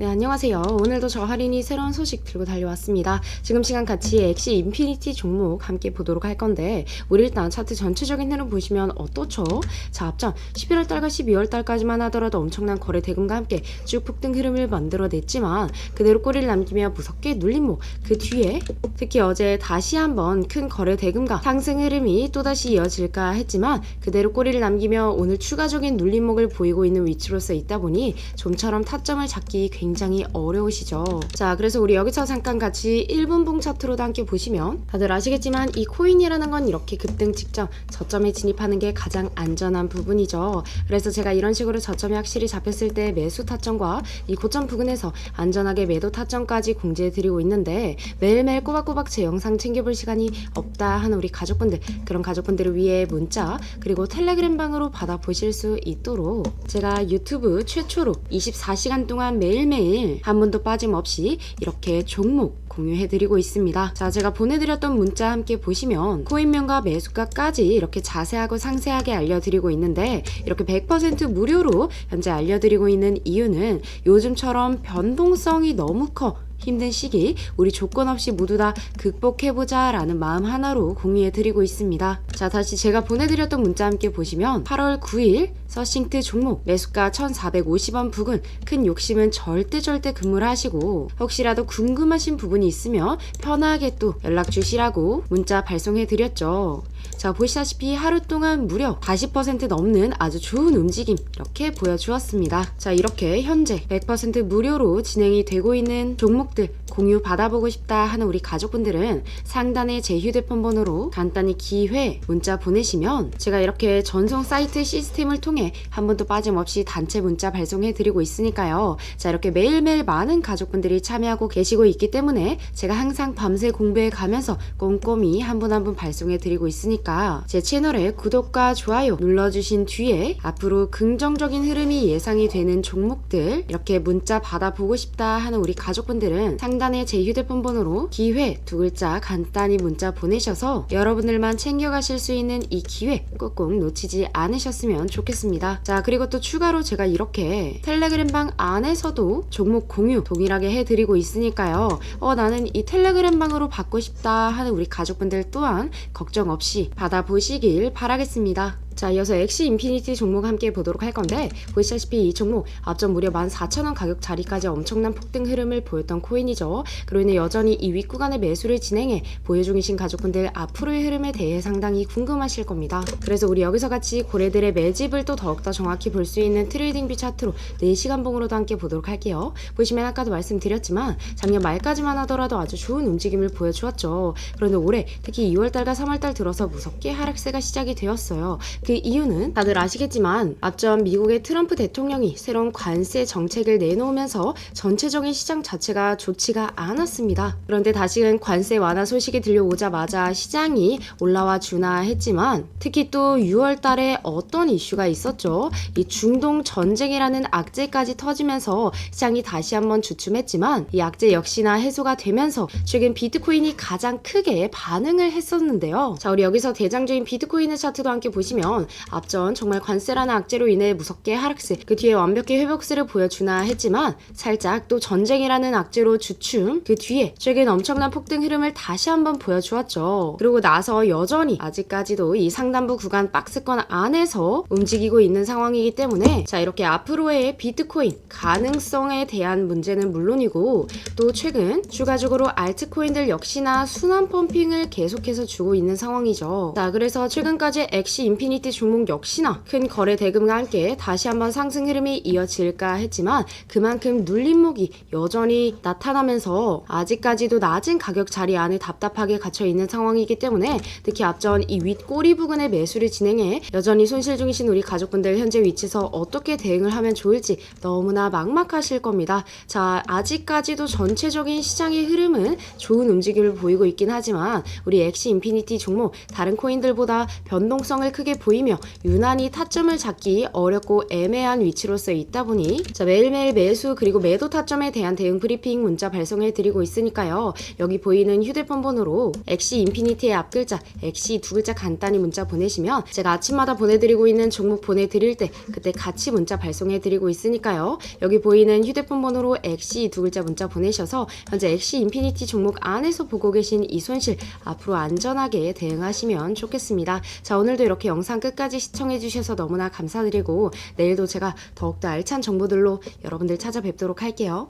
네, 안녕하세요. 오늘도 저 할인이 새로운 소식 들고 달려왔습니다. 지금 시간 같이 엑시 인피니티 종목 함께 보도록 할 건데, 우리 일단 차트 전체적인 흐름 보시면 어떻죠? 자, 앞전 11월 달과 12월 달까지만 하더라도 엄청난 거래 대금과 함께 쭉 폭등 흐름을 만들어냈지만, 그대로 꼬리를 남기며 무섭게 눌림목, 그 뒤에 특히 어제 다시 한번 큰 거래 대금과 상승 흐름이 또다시 이어질까 했지만, 그대로 꼬리를 남기며 오늘 추가적인 눌림목을 보이고 있는 위치로서 있다 보니, 좀처럼 타점을 잡기 굉장히 어려우시죠. 자, 그래서 우리 여기서 잠깐 같이 1분봉 차트로도 함께 보시면 다들 아시겠지만 이 코인이라는 건 이렇게 급등 직전 저점에 진입하는 게 가장 안전한 부분이죠. 그래서 제가 이런 식으로 저점이 확실히 잡혔을 때 매수 타점과 이 고점 부근에서 안전하게 매도 타점까지 공지해 드리고 있는데 매일매일 꼬박꼬박 제 영상 챙겨볼 시간이 없다 하는 우리 가족분들 그런 가족분들을 위해 문자 그리고 텔레그램 방으로 받아보실 수 있도록 제가 유튜브 최초로 24시간 동안 매일매일 한 분도 빠짐없이 이렇게 종목 공유해드리고 있습니다. 자, 제가 보내드렸던 문자 함께 보시면 코인명과 매수가까지 이렇게 자세하고 상세하게 알려드리고 있는데 이렇게 100% 무료로 현재 알려드리고 있는 이유는 요즘처럼 변동성이 너무 커 힘든 시기 우리 조건 없이 모두 다 극복해보자 라는 마음 하나로 공유해드리고 있습니다. 자 다시 제가 보내드렸던 문자 함께 보시면 8월 9일 서싱트 종목 매수가 1450원 부근 큰 욕심은 절대 절대 금물 하시고 혹시라도 궁금하신 부분이 있으면 편하게 또 연락 주시라고 문자 발송해 드렸죠. 자 보시다시피 하루 동안 무려 40% 넘는 아주 좋은 움직임 이렇게 보여주었습니다. 자 이렇게 현재 100% 무료로 진행이 되고 있는 종목들 공유 받아보고 싶다 하는 우리 가족분들은 상단에 제 휴대폰 번호로 간단히 기회 문자 보내시면 제가 이렇게 전송 사이트 시스템을 통해 한 번도 빠짐없이 단체 문자 발송해 드리고 있으니까요. 자 이렇게 매일매일 많은 가족분들이 참여하고 계시고 있기 때문에 제가 항상 밤새 공부해 가면서 꼼꼼히 한 분 한 분 발송해 드리고 있으니까 제 채널에 구독과 좋아요 눌러주신 뒤에 앞으로 긍정적인 흐름이 예상이 되는 종목들 이렇게 문자 받아보고 싶다 하는 우리 가족분들은 상단에 제 휴대폰 번호로 기회 두 글자 간단히 문자 보내셔서 여러분들만 챙겨가실 수 있는 이 기회 꼭꼭 놓치지 않으셨으면 좋겠습니다. 자 그리고 또 추가로 제가 이렇게 텔레그램 방 안에서도 종목 공유 동일하게 해드리고 있으니까요. 어 나는 이 텔레그램 방으로 받고 싶다 하는 우리 가족분들 또한 걱정 없이 받아보시길 바라겠습니다. 자, 이어서 엑시 인피니티 종목 함께 보도록 할 건데 보시다시피 이 종목 앞전 무려 14,000원 가격 자리까지 엄청난 폭등 흐름을 보였던 코인이죠. 그로 인해 여전히 이 윗구간의 매수를 진행해 보유 중이신 가족분들 앞으로의 흐름에 대해 상당히 궁금하실 겁니다. 그래서 우리 여기서 같이 고래들의 매집을 또 더욱더 정확히 볼 수 있는 트레이딩 뷰 차트로 4시간 봉으로도 함께 보도록 할게요. 보시면 아까도 말씀드렸지만 작년 말까지만 하더라도 아주 좋은 움직임을 보여주었죠. 그런데 올해 특히 2월달과 3월달 들어서 무섭게 하락세가 시작이 되었어요. 그 이유는 다들 아시겠지만 앞전 미국의 트럼프 대통령이 새로운 관세 정책을 내놓으면서 전체적인 시장 자체가 좋지가 않았습니다. 그런데 다시금 관세 완화 소식이 들려오자마자 시장이 올라와 주나 했지만 특히 또 6월 달에 어떤 이슈가 있었죠. 이 중동 전쟁이라는 악재까지 터지면서 시장이 다시 한번 주춤했지만 이 악재 역시나 해소가 되면서 최근 비트코인이 가장 크게 반응을 했었는데요. 자, 우리 여기서 대장주인 비트코인의 차트도 함께 보시면 앞전 정말 관세라는 악재로 인해 무섭게 하락세 그 뒤에 완벽히 회복세를 보여주나 했지만 살짝 또 전쟁이라는 악재로 주춤 그 뒤에 최근 엄청난 폭등 흐름을 다시 한번 보여주었죠. 그리고 나서 여전히 아직까지도 이 상단부 구간 박스권 안에서 움직이고 있는 상황이기 때문에 자 이렇게 앞으로의 비트코인 가능성에 대한 문제는 물론이고 또 최근 추가적으로 알트코인들 역시나 순환 펌핑을 계속해서 주고 있는 상황이죠. 자 그래서 최근까지 엑시 인피니티 종목 역시나 큰 거래 대금과 함께 다시 한번 상승 흐름이 이어질까 했지만 그만큼 눌림목이 여전히 나타나면서 아직까지도 낮은 가격 자리 안에 답답하게 갇혀 있는 상황이기 때문에 특히 앞전 이 윗꼬리 부근의 매수를 진행해 여전히 손실 중이신 우리 가족분들 현재 위치에서 어떻게 대응을 하면 좋을지 너무나 막막하실 겁니다. 자 아직까지도 전체적인 시장의 흐름은 좋은 움직임을 보이고 있긴 하지만 우리 엑시 인피니티 종목 다른 코인들보다 변동성을 크게 보이 보이며 유난히 타점을 잡기 어렵고 애매한 위치로서 있다 보니 자, 매일매일 매수 그리고 매도 타점에 대한 대응 브리핑 문자 발송해 드리고 있으니까요. 여기 보이는 휴대폰 번호로 엑시 인피니티의 앞글자 엑시 두 글자 간단히 문자 보내시면 제가 아침마다 보내드리고 있는 종목 보내드릴 때 그때 같이 문자 발송해 드리고 있으니까요. 여기 보이는 휴대폰 번호로 엑시 두 글자 문자 보내셔서 현재 엑시 인피니티 종목 안에서 보고 계신 이 손실 앞으로 안전하게 대응하시면 좋겠습니다. 자 오늘도 이렇게 끝까지 시청해 주셔서 너무나 감사드리고 내일도 제가 더욱더 알찬 정보들로 여러분들 찾아뵙도록 할게요.